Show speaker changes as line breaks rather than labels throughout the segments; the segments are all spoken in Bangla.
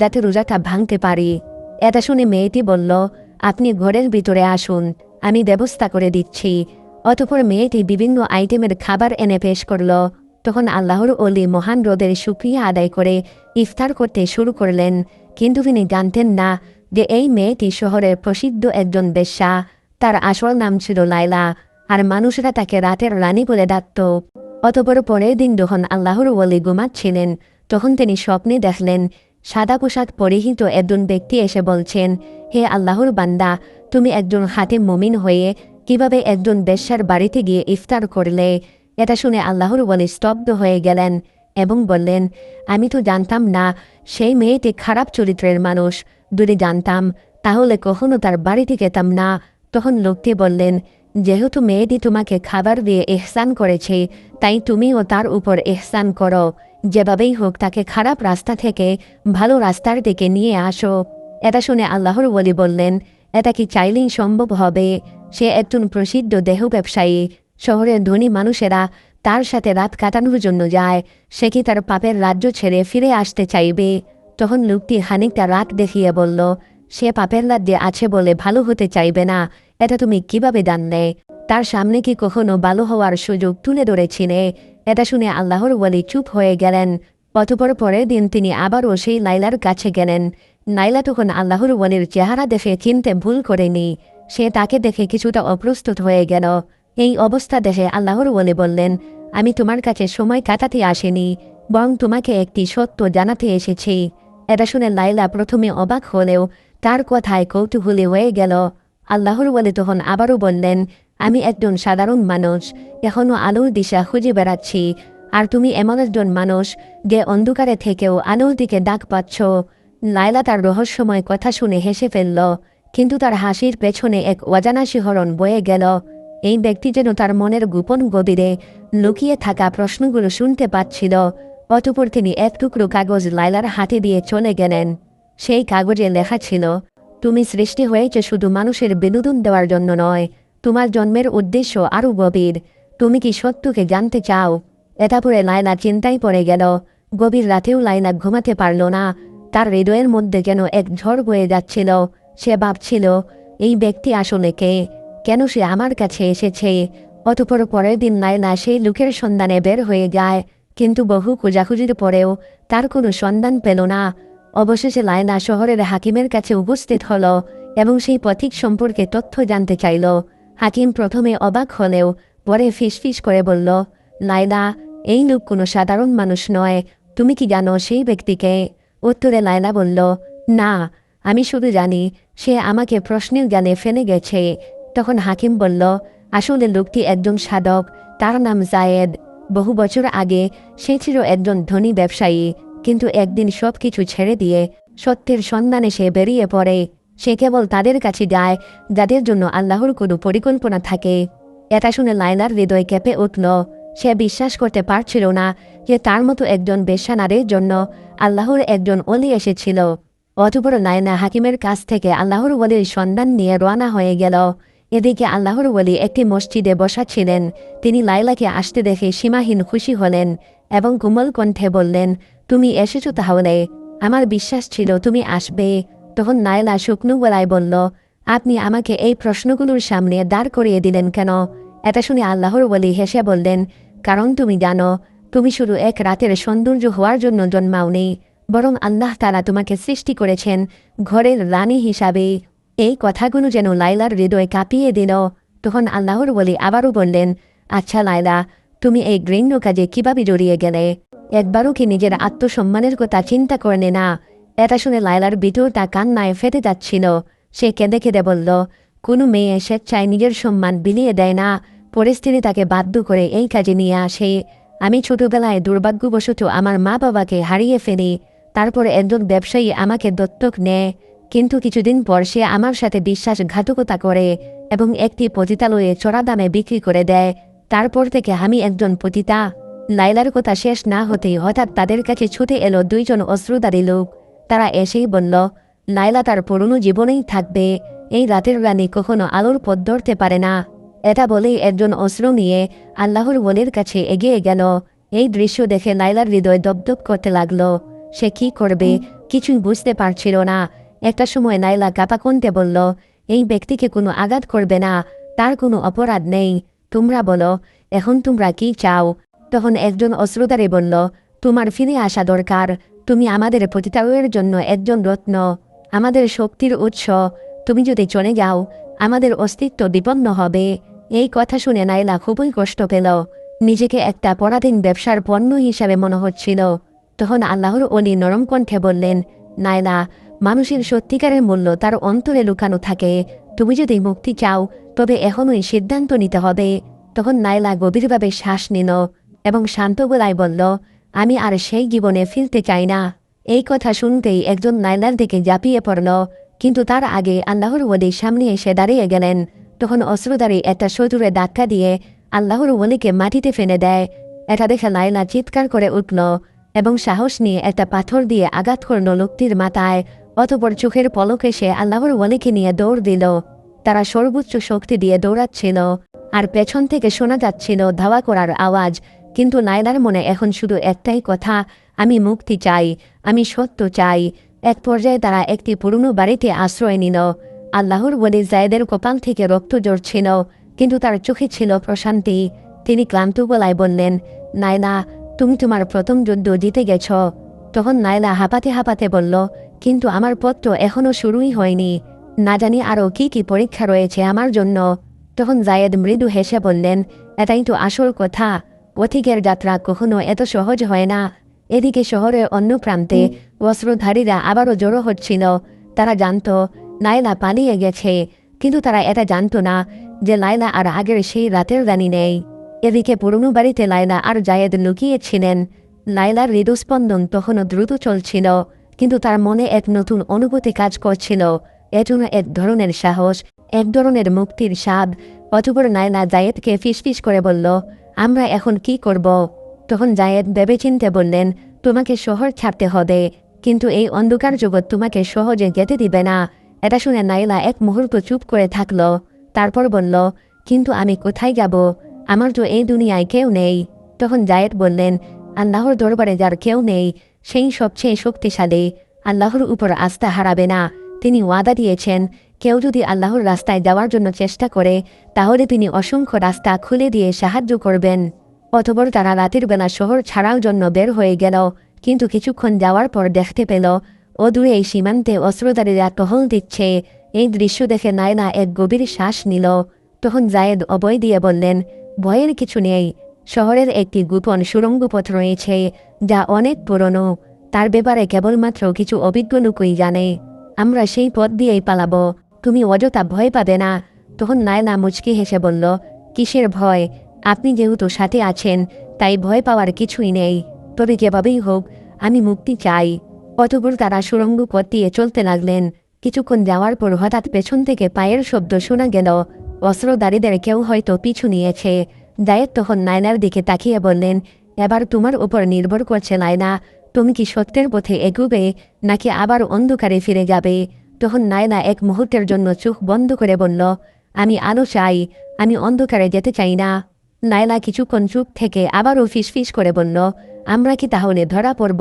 যাতে রোজাটা ভাঙতে পারি। এটা শুনে মেয়েটি বলল, আপনি ঘরের ভিতরে আসুন, আমি ব্যবস্থা করে দিচ্ছি। অতপর মেয়েটি বিভিন্ন আইটেমের খাবার এনে পেশ করল। তখন আল্লাহর অলি মহান রোদের সুক্রিয়া আদায় করে ইফতার করতে শুরু করলেন। কিন্তু তিনি জানতেন না যে এই মেয়েটি শহরের প্রসিদ্ধ একজন বেশ্যা। তার আসল নাম ছিল লাইলা আর মানুষরা তাকে রাতের রানী বলে ডাকত। অতপর পরের দিন যখন আল্লাহর ওলি ঘুমাচ্ছিলেন, তখন তিনি স্বপ্নে দেখলেন সাদা পোশাক পরিহিত একজন ব্যক্তি এসে বলছেন, হে আল্লাহর বান্দা, তুমি একজন হাতে মমিন হয়ে কীভাবে একজন বেশ্যার বাড়িতে গিয়ে ইফতার করলে? এটা শুনে আল্লাহর বলে স্তব্ধ হয়ে গেলেন এবং বললেন, আমি তো জানতাম না, সেই মেয়েটি খারাপ চরিত্রের মানুষ। যদি জানতাম, তাহলে কখনো তার বাড়িতে যেতাম না। তখন লোকটি বললেন, যেহেতু মেয়েটি তোমাকে খাবার দিয়ে এহসান করেছে, তাই তুমিও তার উপর এহসান করো। যেভাবেই হোক তাকে খারাপ রাস্তা থেকে ভালো রাস্তার দিকে নিয়ে আসো। এটা শুনে আল্লাহর বলি বললেন, এটা কি চাইলেই সম্ভব হবে? সে একজন প্রসিদ্ধ দেহ ব্যবসায়ী, শহরের ধনী মানুষেরা তার সাথে রাত কাটানোর জন্য যায়। সে কি তার পাপের রাজ্য ছেড়ে ফিরে আসতে চাইবে? তখন লোকটি খানিকটা রাত দেখিয়ে বলল, সে পাপের রাজ্যে আছে বলে ভালো হতে চাইবে না। এটা তুমি কীভাবে জানলে? তার সামনে কি কখনো ভালো হওয়ার সুযোগ তুলে ধরেছিলে? এটা শুনে আল্লাহর ওয়ালি চুপ হয়ে গেলেন। অতপর পরের দিন তিনি আবারও সেই লাইলার কাছে গেলেন। নাইলা তখন আল্লাহর ওয়ালির চেহারা দেখে চিনতে ভুল করেনি। সে তাকে দেখে কিছুটা অপ্রস্তুত হয়ে গেল। এই অবস্থা দেখে আল্লাহর ওয়ালি বললেন, আমি তোমার কাছে সময় কাটাতে আসিনি, বরং তোমাকে একটি সত্য জানাতে এসেছি। এটা শুনে লাইলা প্রথমে অবাক হলেও তার কথায় কৌতূহলী হয়ে গেল। আল্লাহর বলে তখন আবারও বললেন আমি একজন সাধারণ মানুষ এখনও আলোর দিশা খুঁজে বেড়াচ্ছি, আর তুমি এমন একজন মানুষ যে অন্ধকারে থেকেও আলোর দিকে ডাক পাচ্ছ। লাইলা তার রহস্যময় কথা শুনে হেসে ফেলল, কিন্তু তার হাসির পেছনে এক অজানা শিহরণ বয়ে গেল। এই ব্যক্তি যেন তার মনের গোপন গভীরে লুকিয়ে থাকা প্রশ্নগুলো শুনতে পাচ্ছিল। অতপর তিনি এক টুকরো কাগজ লাইলার হাতে দিয়ে চলে গেলেন। সেই কাগজে লেখা ছিল, তুমি সৃষ্টি হয়েছে শুধু মানুষের বিনোদন দেওয়ার জন্য নয় তোমার জন্মের উদ্দেশ্য আরও গভীর। তুমি কি সত্যকে জানতে চাও? এটা পরে লাইলা চিন্তায় পড়ে গেল। গভীর রাতেও লাইলা ঘুমাতে পারল না। তার হৃদয়ের মধ্যে যেন এক ঝড় বয়ে যাচ্ছিল। সে ভাবছিল, এই ব্যক্তি আসলে কে? কেন সে আমার কাছে এসেছে? অতপর পরের দিন লাইলা সেই লোকের সন্ধানে বের হয়ে যায়। কিন্তু বহু খোঁজাখুঁজির পরেও তার কোনো সন্ধান পেল না। অবশেষে লায়না শহরের হাকিমের কাছে উপস্থিত হল এবং সেই পথিক সম্পর্কে তথ্য জানতে চাইল। হাকিম প্রথমে অবাক হলেও পরে ফিসফিস করে বলল, লায়লা, এই লোক কোনো সাধারণ মানুষ নয়। তুমি কি জানো সেই ব্যক্তিকে? উত্তরে লায়লা বলল, না, আমি শুধু জানি, সে আমাকে প্রশ্নের জ্ঞানে ফেলে গেছে। তখন হাকিম বলল, আসলে লোকটি একজন সাধক, তার নাম জায়েদ। বহু বছর আগে সে ছিল একজন ধনী ব্যবসায়ী, কিন্তু একদিন সব কিছু ছেড়ে দিয়ে সত্যের সন্ধানে সে বেরিয়ে পড়ে। সে কেবল তাদের কাছে যায়, যাদের জন্য আল্লাহর কোনো পরিকল্পনা থাকে। এটা শুনে লাইলার হৃদয় কেঁপে উঠল। সে বিশ্বাস করতে পারছিল না যে তার মতো একজন বেশানারের জন্য আল্লাহর একজন অলি এসেছিল। অতপর লাইনা হাকিমের কাছ থেকে আল্লাহর ওলির সন্ধান নিয়ে রওনা হয়ে গেল। এদিকে আল্লাহর ওলি একটি মসজিদে বসা ছিলেন। তিনি লাইলাকে আসতে দেখে সীমাহীন খুশি হলেন এবং কোমল কণ্ঠে বললেন, তুমি এসেছ তাহলে। আমার বিশ্বাস ছিল তুমি আসবে। তখন নাইলা, শুকনো গলায় বলল, আপনি আমাকে এই প্রশ্নগুলোর সামনে দাঁড় করিয়ে দিলেন কেন? এটা শুনে আল্লাহর বলি হেসে বললেন, কারণ তুমি জানো, তুমি শুধু এক রাতের সৌন্দর্য হওয়ার জন্য জন্মাওনি বরং আল্লাহ তারা তোমাকে সৃষ্টি করেছেন ঘরের রানী হিসাবে। এই কথাগুলো যেন লাইলার হৃদয় কাঁপিয়ে দিল। তখন আল্লাহর বলি আবারও বললেন আচ্ছা লাইলা, তুমি এই ঘৃণ্য কাজে কীভাবে জড়িয়ে গেলে? একবারও কি নিজের আত্মসম্মানের কথা চিন্তা করলে না? এটা শুনে লাইলার ভিতরটা কান্নায় ফেটে যাচ্ছিল। সে কেঁদে কেঁদে বলল, কোনো মেয়ে স্বেচ্ছায় নিজের সম্মান বিলিয়ে দেয় না। পরিস্থিতি তাকে বাধ্য করে এই কাজে নিয়ে আসে। আমি ছোটবেলায় দুর্ভাগ্যবশত আমার মা বাবাকে হারিয়ে ফেলি। তারপরে একজন ব্যবসায়ী আমাকে দত্তক নেয়। কিন্তু কিছুদিন পর সে আমার সাথে বিশ্বাসঘাতকতা করে এবং একটি পতিতালয়ে চড়া দামে বিক্রি করে দেয়। তারপর থেকে আমি একজন পতিতা। লাইলার কথা শেষ না হতেই হঠাৎ তাদের কাছে ছুটে এলো দুইজন অস্ত্রধারী লোক। তারা এসেই বলল লাইলা তার পুরনো জীবনেই থাকবে। এই রাতের রানী কখনো আলোর পথ ধরতে পারে না। এটা বলেই একজন অস্ত্র নিয়ে আল্লাহর বলির কাছে এগিয়ে গেল। এই দৃশ্য দেখে লাইলার হৃদয় দপদপ করতে লাগল। সে কি করবে কিছুই বুঝতে পারছিল না। একটা সময় নাইলা কাপাকন্তে বলল, এই ব্যক্তিকে কোনো আঘাত করবে না, তার কোনো অপরাধ নেই। তোমরা বলো, এখন তোমরা কি চাও? তখন একজন অস্ত্রধারী বলল, তোমার ফিরে আসা দরকার। তুমি আমাদের প্রতিতারের জন্য একজন রত্ন, আমাদের শক্তির উৎস। তুমি যদি চলে যাও, আমাদের অস্তিত্ব বিপন্ন হবে। এই কথা শুনে নাইলা খুবই কষ্ট পেল। নিজেকে একটা পরাধীন ব্যবসার পণ্য হিসাবে মনে হচ্ছিল। তখন আল্লাহর অলি নরম কণ্ঠে বললেন, নাইলা, মানুষের সত্যিকারের মূল্য তার অন্তরে লুকানো থাকে। তুমি যদি মুক্তি চাও, তবে এখনই সিদ্ধান্ত নিতে হবে। তখন নাইলা গভীরভাবে শ্বাস নিল এবং শান্ত গলায় বলল আমি আর সেই জীবনে ফিরতে চাই না। এই কথা শুনতেই একজন নাইলার দিকে ঝাঁপিয়ে পড়ল, কিন্তু তার আগে আল্লাহর ওলির সামনে এসে দাঁড়িয়ে গেলেন। তখন অস্ত্রধারী একটা শত্রুরে ধাক্কা দিয়ে আল্লাহর ওলিকে মাটিতে ফেলে দেয়। এটা দেখে নাইলা চিৎকার করে উঠল এবং সাহস নিয়ে একটা পাথর দিয়ে আঘাত করল লোকটির মাথায়। অতপর চোখের পলকে সে আল্লাহর ওলিকে নিয়ে দৌড় দিল। তারা সর্বোচ্চ শক্তি দিয়ে দৌড়াচ্ছিল, আর পেছন থেকে শোনা যাচ্ছিল ধাওয়া করার আওয়াজ। কিন্তু নাইলার মনে এখন শুধু একটাই কথা, আমি মুক্তি চাই, আমি সত্য চাই। এক পর্যায়ে তারা একটি পুরনো বাড়িতে আশ্রয় নিল। আল্লাহর বলে জায়দের কপাল থেকে রক্ত জড়ছিল কিন্তু তার চোখে ছিল প্রশান্তি। তিনি ক্লান্ত গলায় বললেন নাইলা তুমি তোমার প্রথম যুদ্ধ জিতে গেছ। তখন নাইলা হাঁপাতে হাঁপাতে বলল, কিন্তু আমার তো এখনও শুরুই হয়নি। না জানি আরও কি কি পরীক্ষা রয়েছে আমার জন্য। তখন জায়েদ মৃদু হেসে বললেন, এটাই তো আসল কথা। পথিকের যাত্রা কখনো এত সহজ হয় না। এদিকে শহরের অন্য প্রান্তে অস্ত্রধারীরা আবারও জড়ো হচ্ছিল। তারা জানত নাইলা পালিয়ে গেছে। কিন্তু তারা এটা জানত না যে লাইলা আর আগের সেই রাতের রানী নেই। এদিকে পুরনো বাড়িতে লাইলা আর জায়েদ লুকিয়েছিলেন। লাইলার হৃদস্পন্দন তখনও দ্রুত চলছিল, কিন্তু তার মনে এক নতুন অনুভূতি কাজ করছিল। এজন্য এক ধরনের সাহস, এক ধরনের মুক্তির স্বাদ। অতপর নাইলা জায়েদকে ফিসফিস করে বলল আমরা এখন কি করব? তখন জায়েদ ভেবেচিন্তে বললেন, তোমাকে শহর ছাড়তে হবে, কিন্তু এই অন্ধকার জগৎ তোমাকে সহজে যেতে দিবে না। এটা শুনে নাইলা এক মুহূর্ত চুপ করে থাকল। তারপর বলল, কিন্তু আমি কোথায় যাব? আমার তো এই দুনিয়ায় কেউ নেই। তখন জায়েদ বললেন, আল্লাহর দরবারে যার কেউ নেই, সেই সবচেয়ে শক্তিশালী। আল্লাহর উপর আস্থা হারাবে না। তিনি ওয়াদা দিয়েছেন কেউ যদি আল্লাহর রাস্তায় যাওয়ার জন্য চেষ্টা করে, তাহলে তিনি অসংখ্য রাস্তা খুলে দিয়ে সাহায্য করবেন। অতপর তারা রাতের বেলা শহর ছাড়ার জন্য বের হয়ে গেল, কিন্তু কিছুক্ষণ যাওয়ার পর দেখতে পেল, অদূরে এই সীমান্তে অস্ত্রধারীরা টহল দিচ্ছে। এই দৃশ্য দেখে নায়না এক গভীর শ্বাস নিল। তখন জায়েদ অবয় দিয়ে বললেন, ভয়ের কিছু নেই। শহরের একটি গোপন সুরঙ্গ পথ রয়েছে, যা অনেক পুরনো। তার ব্যাপারে কেবলমাত্র কিছু অভিজ্ঞ লোকই জানে। আমরা সেই পথ দিয়েই পালাবো। তুমি অযথা ভয় পাবে না? তখন নায়না মুচকি হেসে বলল, কিসের ভয়? আপনি যেহেতু সাথে আছেন, তাই ভয় পাওয়ার কিছুই নেই। তবে যেভাবেই হোক, আমি মুক্তি চাই। অতপর তারা সুরঙ্গ পথ দিয়ে চলতে লাগলেন। কিছুক্ষণ যাওয়ার পর হঠাৎ পেছন থেকে পায়ের শব্দ শোনা গেল। অস্ত্রদারীদের কেউ হয়তো পিছু নিয়েছে। জায়েদ তখন নায়নার দিকে তাকিয়ে বললেন, এবার তোমার উপর নির্ভর করছে নায়না। তুমি কি সত্যের পথে এগুবে, নাকি আবার অন্ধকারে ফিরে যাবে? তখন নায়না এক মুহূর্তের জন্য চোখ বন্ধ করে বলল, আমি আলো চাই, আমি অন্ধকারে যেতে চাই না। নায়লা কিছুক্ষণ চুপ থেকে আবারও ফিসফিস করে বলল, আমরা কি তাহলে ধরা পড়ব?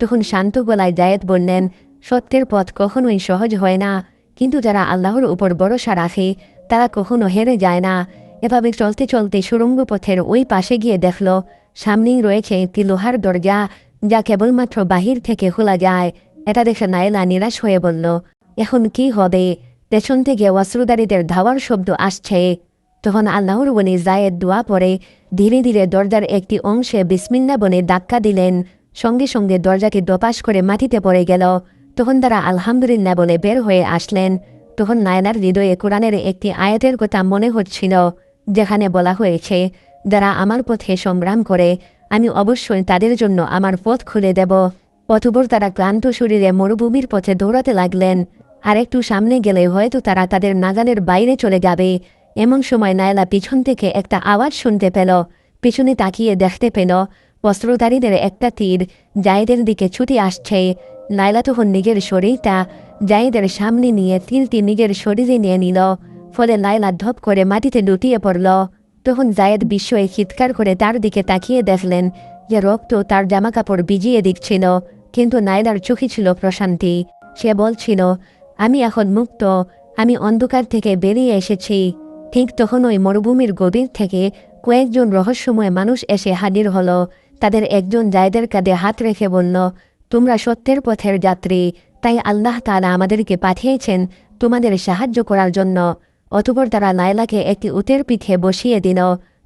তখন শান্ত গলায় জায়েদ বললেন, সত্যের পথ কখনোই সহজ হয় না। কিন্তু যারা আল্লাহর উপর ভরসা রাখে, তারা কখনো হেরে যায় না। এভাবে চলতে চলতে সুরঙ্গ পথের ওই পাশে গিয়ে দেখল, সামনেই রয়েছে একটি লোহার দরজা, যা কেবলমাত্র বাহির থেকে খোলা যায়। এটা দেখে নায়লা নিরাশ হয়ে বলল এখন কি হবে? পেছন থেকে ওয়াসরুদারিদের ধাওয়ার শব্দ আসছে। তখন আল্লাহর বনে জায়েদ দোয়া পরে ধীরে ধীরে দরজার একটি অংশে বিসমিল্লা বনে ধাক্কা দিলেন। সঙ্গে সঙ্গে দরজাকে দপাস করে মাটিতে পড়ে গেল। তখন তারা আলহামদুলিল্লাহ বলে বের হয়ে আসলেন। তখন নায়নার হৃদয়ে কোরআনের একটি আয়াতের কথা মনে হচ্ছিল, যেখানে বলা হয়েছে, যারা আমার পথে সংগ্রাম করে, আমি অবশ্যই তাদের জন্য আমার পথ খুলে দেব। অতপর তারা ক্লান্ত শরীরে মরুভূমির পথে দৌড়াতে লাগলেন। আর একটু সামনে গেলে হয়তো তারা তাদের নাগালের বাইরে চলে যাবে। এমন সময় নায়লা পিছন থেকে একটা আওয়াজ শুনতে পেল। পিছনে তাকিয়ে দেখতে পেল, বস্ত্রধারীদের একটা তীর জায়েদের দিকে ছুটি আসছে। নায়লা তখন নিজের শরীরটা জায়েদের সামনে নিয়ে তীরটি নিজের শরীরে নিয়ে নিল, ফলে লাইলা ধপ করে মাটিতে লুটিয়ে পড়ল। তখন জায়েদ বিস্ময়ে চিৎকার করে তার দিকে তাকিয়ে দেখলেন যে রক্ত তার জামাকাপড় ভিজিয়ে দিচ্ছিল, কিন্তু নাইলার চোখে ছিল প্রশান্তি। সে বলছিল আমি এখন মুক্ত, আমি অন্ধকার থেকে বেরিয়ে এসেছি। ঠিক তখন ওই মরুভূমির গভীর থেকে কয়েকজন রহস্যময় মানুষ এসে হাজির হলো। তাদের একজন জায়দের কাঁধে হাত রেখে বলল, তোমরা সত্যের পথের যাত্রী, তাই আল্লাহ তালা আমাদেরকে পাঠিয়েছেন তোমাদের সাহায্য করার জন্য। অতপর তারা নাইলাকে একটি উতের পিঠে বসিয়ে দিল।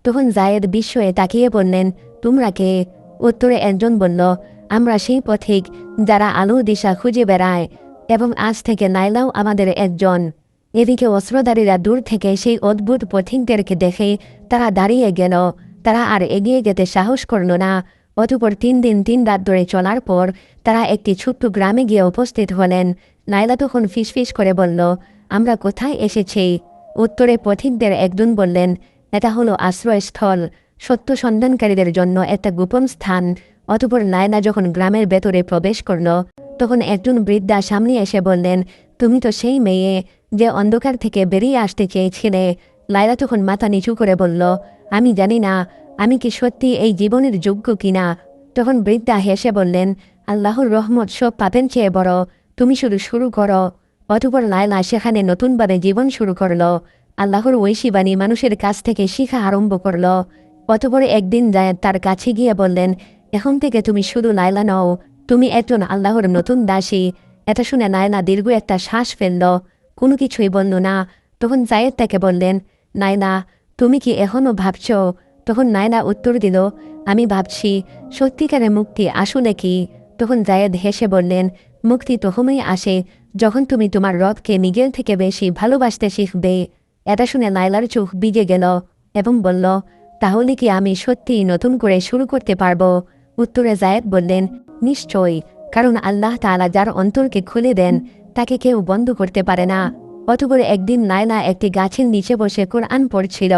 তখন জায়েদ বিস্ময়ে তাকিয়ে বললেন, তোমরা কে? উত্তরে একজন বলল, আমরা সেই পথিক যারা আলো দিশা খুঁজে বেড়ায়। এবং আজ থেকে নাইলাও আমাদের একজন। এদিকে অস্ত্রধারীরা দূর থেকে সেই অদ্ভুত পথিকদেরকে দেখে তারা দাঁড়িয়ে গেল। তারা আর এগিয়ে যেতে সাহস করল না। অতপর তিন দিন তিন রাত ধরে চলার পর তারা একটি ছোট্ট গ্রামে গিয়ে উপস্থিত হলেন। নাইলা তখন ফিসফিস করে বলল, আমরা কোথায় এসেছি? উত্তরে পথিকদের একজন বললেন, এটা হলো আশ্রয়স্থল। সত্য সন্ধানকারীদের জন্য একটা গোপন স্থান। অতপর নায়না যখন গ্রামের ভেতরে প্রবেশ করল তখন একজন বৃদ্ধা সামনে এসে বললেন, তুমি তো সেই মেয়ে যে অন্ধকার থেকে বেরিয়ে আসতে চেয়েছিলে? লাইলা তখন মাথা নিচু করে বলল, আমি জানি না, আমি কি সত্যি এই জীবনের যোগ্য কিনা? তখন বৃদ্ধা হেসে বললেন, আল্লাহর রহমত সব পাপেন চেয়ে বড়, তুমি শুধু শুরু করো। অতপর লায়লা সেখানে নতুনভাবে জীবন শুরু করল। আল্লাহর ঐশী বাণী মানুষের কাছ থেকে শিখা আরম্ভ করল। অতপর একদিন তার কাছে গিয়ে বললেন, এখন থেকে তুমি শুধু লায়লা নও তুমি একজন আল্লাহর নতুন দাসী এটা শুনে নায়না দীর্ঘ একটা শ্বাস ফেলল। কোনো কিছুই বলল না। তখন জায়েদ তাকে বললেন, নায়না, তুমি কি এখনও ভাবছ? তখন নায়না উত্তর দিল, আমি ভাবছি, সত্যিকারের মুক্তি আসলে কি? তখন জায়েদ হেসে বললেন, মুক্তি তখনই আসে যখন তুমি তোমার রথকে নিজের থেকে বেশি ভালোবাসতে শিখবে। এটা শুনে নাইলার চোখ বিজে গেল এবং বলল, তাহলে কি আমি সত্যিই নতুন করে শুরু করতে পারব? উত্তরে জায়েদ বললেন নিশ্চয়ই, কারণ আল্লাহ তাআলা যার অন্তরকে খুলে দেন, তাকে কেউ বন্ধ করতে পারে না। অতপর একদিন নায়লা একটি গাছের নিচে বসে কোরআন পড়ছিল।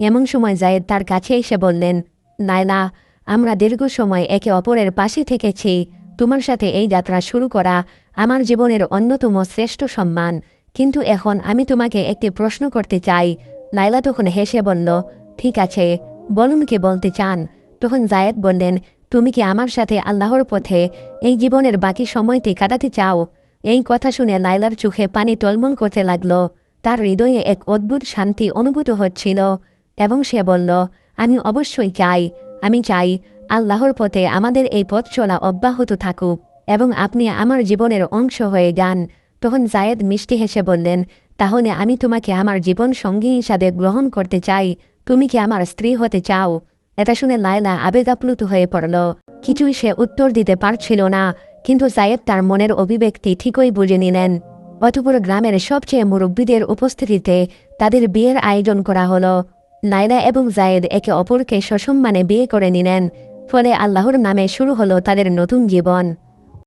এমন সময় জায়েদ তার কাছে এসে বললেন নায়লা আমরা দীর্ঘ সময় একে অপরের পাশে থেকেছি। তোমার সাথে এই যাত্রা শুরু করা আমার জীবনের অন্যতম শ্রেষ্ঠ সম্মান। কিন্তু এখন আমি তোমাকে একটি প্রশ্ন করতে চাই। লাইলা তখন হেসে বলল, ঠিক আছে, বলুন কে বলতে চান? তখন জায়েদ বললেন তুমি কি আমার সাথে আল্লাহর পথে এই জীবনের বাকি সময়টি কাটাতে চাও? এই কথা শুনে লাইলার চোখে পানি টলমল করতে লাগল। তার হৃদয়ে এক অদ্ভুত শান্তি অনুভূত হচ্ছিল এবং সে বলল, আমি অবশ্যই চাই। আমি চাই আল্লাহর পথে আমাদের এই পথ চলা অব্যাহত থাকুক এবং আপনি আমার জীবনের অংশ হয়ে যান। তখন জায়েদ মিষ্টি হেসে বললেন, তাহলে আমি তোমাকে আমার জীবন সঙ্গী হিসাবে গ্রহণ করতে চাই। তুমি কি আমার স্ত্রী হতে চাও? এটা শুনে লায়লা আবেগাপ্লুত হয়ে পড়ল। কিছুই সে উত্তর দিতে পারছিল না, কিন্তু জায়েদ তার মনের অভিব্যক্তি ঠিকই বুঝে নিলেন। অতপর গ্রামের সবচেয়ে মুরব্বীদের উপস্থিতিতে তাদের বিয়ের আয়োজন করা হলো। নাইলা এবং জায়েদ একে অপরকে সসম্মানে বিয়ে করে নিলেন, ফলে আল্লাহর নামে শুরু হলো তাদের নতুন জীবন।